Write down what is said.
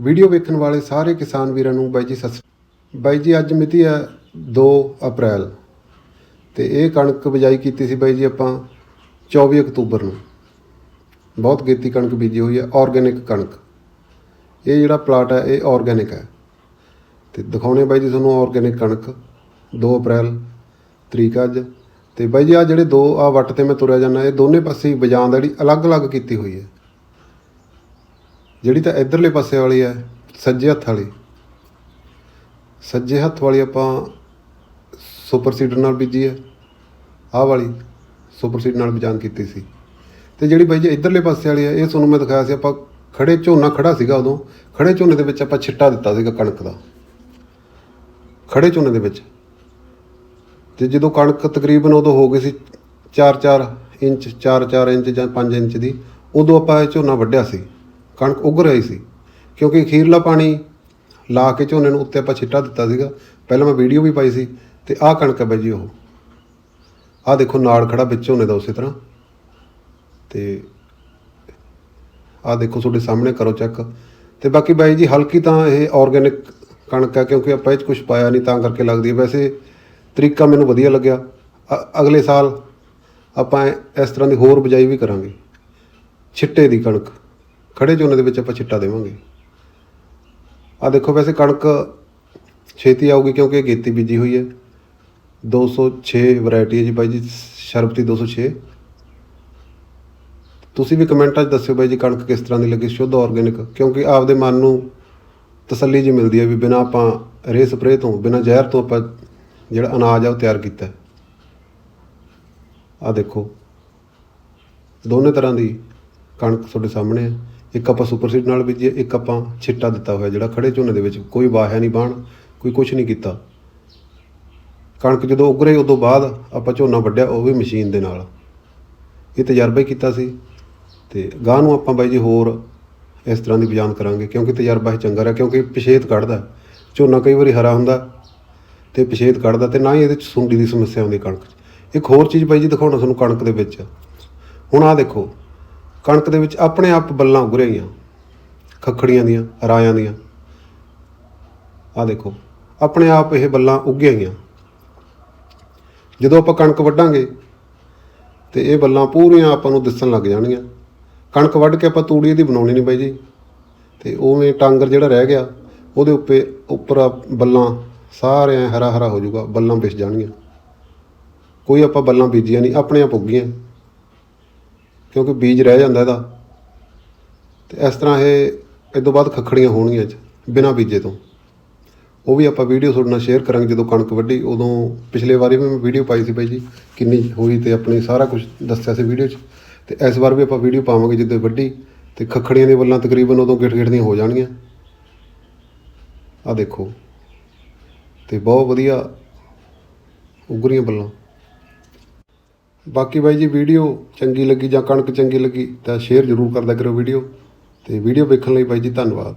Video ਵੇਖਣ ਵਾਲੇ ਸਾਰੇ ਕਿਸਾਨ ਵੀਰਾਂ ਨੂੰ ਬਾਈ ਜੀ, ਸਤਿ ਸ੍ਰੀ- ਬਾਈ ਜੀ, ਅੱਜ ਮਿਤੀ ਹੈ 2 ਅਪ੍ਰੈਲ ਤੇ ਇਹ ਕਣਕ ਬਿਜਾਈ ਕੀਤੀ ਸੀ ਬਾਈ ਜੀ ਆਪਾਂ 24 ਅਕਤੂਬਰ ਨੂੰ। ਬਹੁਤ ਗੇਤੀ ਕਣਕ ਬੀਜੀ ਹੋਈ ਹੈ ਆਰਗੇਨਿਕ ਕਣਕ। ਇਹ ਜਿਹੜਾ ਪਲਾਟ ਹੈ, ਇਹ ਆਰਗੇਨਿਕ ਹੈ। ਤੇ ਦਿਖਾਉਣੇ ਬਾਈ ਜੀ ਤੁਹਾਨੂੰ ਆਰਗੇਨਿਕ ਕਣਕ 2 ਅਪ੍ਰੈਲ, ਤਰੀਕ ਅੱਜ। ਤੇ ਬਾਈ ਜੀ ਆ ਜਿਹੜੇ ਦੋ ਆ ਵੱਟ ਤੇ ਮੈਂ ਤੁਰਿਆ ਜਾਂਦਾ, ਇਹ ਦੋਨੇ ਪਾਸੇ ਹੀ ਦਾ ਜਿਹੜੀ ਅਲੱਗ-ਅਲੱਗ ਕੀਤੀ ਹੋਈ ਹੈ। ਜਿਹੜੀ ਤਾਂ ਇਧਰਲੇ ਪਾਸੇ ਵਾਲੀ ਹੈ ਸੱਜੇ ਹੱਥ ਵਾਲੀ। ਸੱਜੇ ਹੱਥ ਵਾਲੀ ਆਪਾਂ ਸੁਪਰ ਸੀਡਰ ਨਾਲ ਬੀਜੀ ਹੈ ਆਹ ਵਾਲੀ ਸੁਪਰ ਸੀਡ ਨਾਲ ਬਜਾਨ ਕੀਤੀ ਸੀ। ਤੇ ਜਿਹੜੀ ਬਾਈ ਜੀ ਇਧਰਲੇ ਪਾਸੇ ਵਾਲੀ ਹੈ ਇਹ ਤੁਹਾਨੂੰ ਮੈਂ ਦਿਖਾਇਆ ਸੀ, ਆਪਾਂ ਖੜੇ ਝੋਨਾ ਖੜਾ ਸੀਗਾ ਉਦੋਂ। ਖੜੇ ਝੋਨੇ ਦੇ ਵਿੱਚ ਆਪਾਂ ਛਿੱਟਾ ਦਿੱਤਾ ਸੀਗਾ ਕਣਕ ਦਾ। ਖੜੇ ਝੋਨੇ ਦੇ ਵਿੱਚ। ਤੇ ਜਦੋਂ ਕਣਕ ਤਕਰੀਬਨ ਉਦੋਂ ਹੋ ਗਈ ਸੀ 4-4 ਇੰਚ 4-4 ਇੰਚ ਜਾਂ 5 ਇੰਚ ਦੀ, ਉਦੋਂ ਆਪਾਂ ਇਹ ਝੋਨਾ ਵੱਢਿਆ ਸੀ। ਕਣਕ ਉੱਗ ਰਹੀ ਸੀ। ਕਿਉਂਕਿ ਅਖੀਰਲਾ ਪਾਣੀ ਲਾ ਕੇ ਝੋਨੇ ਨੂੰ ਉੱਤੇ ਆਪਾਂ ਛਿੱਟਾ ਦਿੱਤਾ ਸੀਗਾ। ਪਹਿਲਾਂ ਮੈਂ ਵੀਡੀਓ ਵੀ ਪਾਈ ਸੀ ਤੇ ਆਹ ਕਣਕ ਹੈ ਬਾਈ ਜੀ ਉਹ। ਆਹ ਦੇਖੋ ਨਾੜ ਖੜਾ ਵਿੱਚ ਝੋਨੇ ਦਾ ਉਸੇ ਤਰ੍ਹਾਂ। ਤੇ ਆਹ ਦੇਖੋ ਤੁਹਾਡੇ ਸਾਹਮਣੇ ਕਰੋ ਚੈੱਕ। ਤੇ ਬਾਕੀ ਬਾਈ ਜੀ ਹਲਕੀ ਤਾਂ ਇਹ ਆਰਗੇਨਿਕ ਕਣਕ ਹੈ ਕਿਉਂਕਿ ਆਪਾਂ ਇਹ 'ਚ ਕੁਝ ਪਾਇਆ ਨਹੀਂ ਤਾਂ ਕਰਕੇ ਲੱਗਦੀ ਹੈ। ਵੈਸੇ ਤਰੀਕਾ ਮੈਨੂੰ ਵਧੀਆ ਲੱਗਿਆ। ਅ- ਅਗਲੇ ਸਾਲ ਆਪਾਂ ਇਸ ਤਰ੍ਹਾਂ ਦੀ ਹੋਰ ਬਜਾਈ ਵੀ ਕਰਾਂਗੇ। ਛਿੱਟੇ ਦੀ ਕਣਕ। ਖੜੇ ਝੋਨੇ ਦੇ ਵਿੱਚ ਆਪਾਂ ਛਿੱਟਾ ਦੇਵਾਂਗੇ। ਆ ਦੇਖੋ ਵੈਸੇ ਕਣਕ ਛੇਤੀ ਆਊਗੀ ਕਿਉਂਕਿ ਇਹ ਗੇਤੀ ਬੀਜੀ ਹੋਈ ਹੈ। 206 ਵੈਰਾਈਟੀ ਹੈ ਜੀ ਬਾਈ ਜੀ, ਸ਼ਰਬਤੀ 206 ਤੁਸੀਂ ਵੀ ਕਮੈਂਟਾਂ 'ਚ ਦੱਸਿਓ ਬਾਈ ਜੀ ਕਣਕ ਕਿਸ ਤਰ੍ਹਾਂ ਦੀ ਲੱਗੀ, ਸ਼ੁੱਧ ਆਰਗੇਨਿਕ, ਕਿਉਂਕਿ ਆਪਦੇ ਮਨ ਨੂੰ ਤਸੱਲੀ ਜੀ ਮਿਲਦੀ ਹੈ ਵੀ ਬਿਨਾ ਆਪਾਂ ਰੇ ਸਪਰੇਅ ਤੋਂ, ਬਿਨਾ ਜ਼ਹਿਰ ਤੋਂ ਆਪਾਂ ਜਿਹੜਾ ਅਨਾਜ ਆ ਉਹ ਤਿਆਰ ਕੀਤਾ। ਆ ਦੇਖੋ, ਦੋਨੇ ਤਰ੍ਹਾਂ ਦੀ ਕਣਕ ਤੁਹਾਡੇ ਸਾਹਮਣੇ ਹੈ। ਇੱਕ ਆਪਾਂ ਸੁਪਰ ਸੀਡ ਨਾਲ ਬੀਜੀ ਇੱਕ ਆਪਾਂ ਛਿੱਟਾ ਦਿੱਤਾ ਹੋਇਆ ਜਿਹੜਾ ਖੜੇ ਝੋਨੇ ਦੇ ਵਿੱਚ, ਕੋਈ ਵਾਹਿਆ ਨਹੀਂ ਬਾਣ, ਕੋਈ ਕੁਝ ਨਹੀਂ ਕੀਤਾ। ਕਣਕ ਜਦੋਂ ਉੱਗ ਰਹੀ ਉਦੋਂ ਬਾਅਦ ਆਪਾਂ ਝੋਨਾ ਵੱਢਿਆ, ਉਹ ਵੀ ਮਸ਼ੀਨ ਦੇ ਨਾਲ। ਇਹ ਤਜਰਬਾ ਹੀ ਕੀਤਾ ਸੀ। ਤੇ ਗਾਂ ਨੂੰ ਆਪਾਂ ਬਾਈ ਜੀ ਹੋਰ ਇਸ ਤਰ੍ਹਾਂ ਦੀ ਬਿਆਨ ਕਰਾਂਗੇ, ਕਿਉਂਕਿ ਤਜਰਬਾ ਹੀ ਚੰਗਾ ਰਿਹਾ, ਕਿਉਂਕਿ ਪਿਛੇਤ ਕੱਢਦਾ। ਝੋਨਾ ਕਈ ਵਾਰੀ ਹਰਾ ਹੁੰਦਾ ਤੇ ਪਿਛੇਤ ਕੱਢਦਾ ਤੇ ਨਾ ਹੀ ਇਹਦੇ ਚ ਸੁੰਡੀ ਦੀ ਸਮੱਸਿਆ ਆਉਂਦੀ ਕਣਕ 'ਚ। ਇੱਕ ਹੋਰ ਚੀਜ਼ ਬਾਈ ਜੀ ਦਿਖਾਉਣਾ ਤੁਹਾਨੂੰ ਕਣਕ ਦੇ ਵਿੱਚ। ਹੁਣ ਆਹ ਦੇਖੋ ਕਣਕ ਦੇ ਵਿੱਚ ਆਪਣੇ ਆਪ ਬੱਲਾਂ ਉੱਗ ਰਹੀਆਂ। ਖੱਖੜੀਆਂ ਦੀਆਂ, ਰਾਇਆਂ ਦੀਆਂ। ਆਹ ਦੇਖੋ, ਆਪਣੇ ਆਪ ਇਹ ਬੱਲਾਂ ਉੱਗੀਆਂ ਹੋਈਆਂ ਜਦੋਂ ਆਪਾਂ ਕਣਕ ਵੱਢਾਂਗੇ, ਤੇ ਇਹ ਬੱਲਾਂ ਪੂਰੀਆਂ ਆਪਾਂ ਨੂੰ ਦਿਸਣ ਲੱਗ ਜਾਣਗੀਆਂ। ਕਣਕ ਵੱਢ ਕੇ ਆਪਾਂ ਤੂੜੀ ਦੀ ਬਣਾਉਣੀ ਨਹੀਂ ਬਾਈ ਜੀ। ਤੇ ਉਵੇਂ ਟਾਂਗਰ ਜਿਹੜਾ ਰਹਿ ਗਿਆ, ਉਹਦੇ ਉੱਪਰ ਉੱਪਰ ਬੱਲਾਂ ਸਾਰੇ ਹਰਾ ਹਰਾ ਹੋ ਜਾਊਗਾ, ਬੱਲਾਂ ਵਿਛ ਜਾਣਗੀਆਂ। ਕੋਈ ਆਪਾਂ ਬੱਲਾਂ ਬੀਜੀਆਂ ਨਹੀਂ, ਆਪਣੇ ਆਪ ਉੱਗੀਆਂ ਕਿਉਂਕਿ ਬੀਜ ਰਹਿ ਜਾਂਦਾ ਇਹਦਾ। ਤੇ ਇਸ ਤਰ੍ਹਾਂ ਇਹ ਇਹ ਤੋਂ ਬਾਅਦ ਖੱਖੜੀਆਂ ਹੋਣਗੀਆਂ ਚ ਬਿਨਾਂ ਬੀਜੇ ਤੋਂ। ਉਹ ਵੀ ਆਪਾਂ ਵੀਡੀਓ ਤੁਹਾਡੇ ਨਾਲ ਸ਼ੇਅਰ ਕਰਾਂਗੇ ਜਦੋਂ ਕਣਕ ਵੱਢੀ। ਉਦੋਂ ਪਿਛਲੇ ਵਾਰੀ ਵੀ ਮੈਂ ਵੀਡੀਓ ਪਾਈ ਸੀ ਬਾਈ ਜੀ, ਕਿੰਨੀ ਹੋਈ ਤੇ ਆਪਣੀ ਸਾਰਾ ਕੁਝ ਦੱਸਿਆ ਸੀ ਵੀਡੀਓ 'ਚ। ਤੇ ਇਸ ਵਾਰ ਵੀ ਆਪਾਂ ਵੀਡੀਓ ਪਾਵਾਂਗੇ ਜਿੱਦੇ ਵੱਢੀ। ਤੇ ਖੱਖੜੀਆਂ ਦੀਆਂ ਵੱਲਾਂ ਤਕਰੀਬਨ ਉਦੋਂ ਗਿੱਠ ਗਿੱਠ ਦੀਆਂ ਹੋ ਜਾਣਗੀਆਂ। ਆ ਦੇਖੋ। ਤੇ ਬਹੁਤ ਵਧੀਆ ਉਗਰੀਆਂ ਬੱਲਾਂ ਬਾਕੀ ਬਾਈ ਜੀ ਵੀਡੀਓ ਚੰਗੀ ਲੱਗੀ ਜਾਂ ਕਣਕ ਚੰਗੀ ਲੱਗੀ ਤਾਂ ਸ਼ੇਅਰ ਜ਼ਰੂਰ ਕਰਦਾ ਕਰੋ ਵੀਡੀਓ ਅਤੇ ਵੀਡੀਓ ਵੇਖਣ ਲਈ ਬਾਈ ਜੀ ਧੰਨਵਾਦ।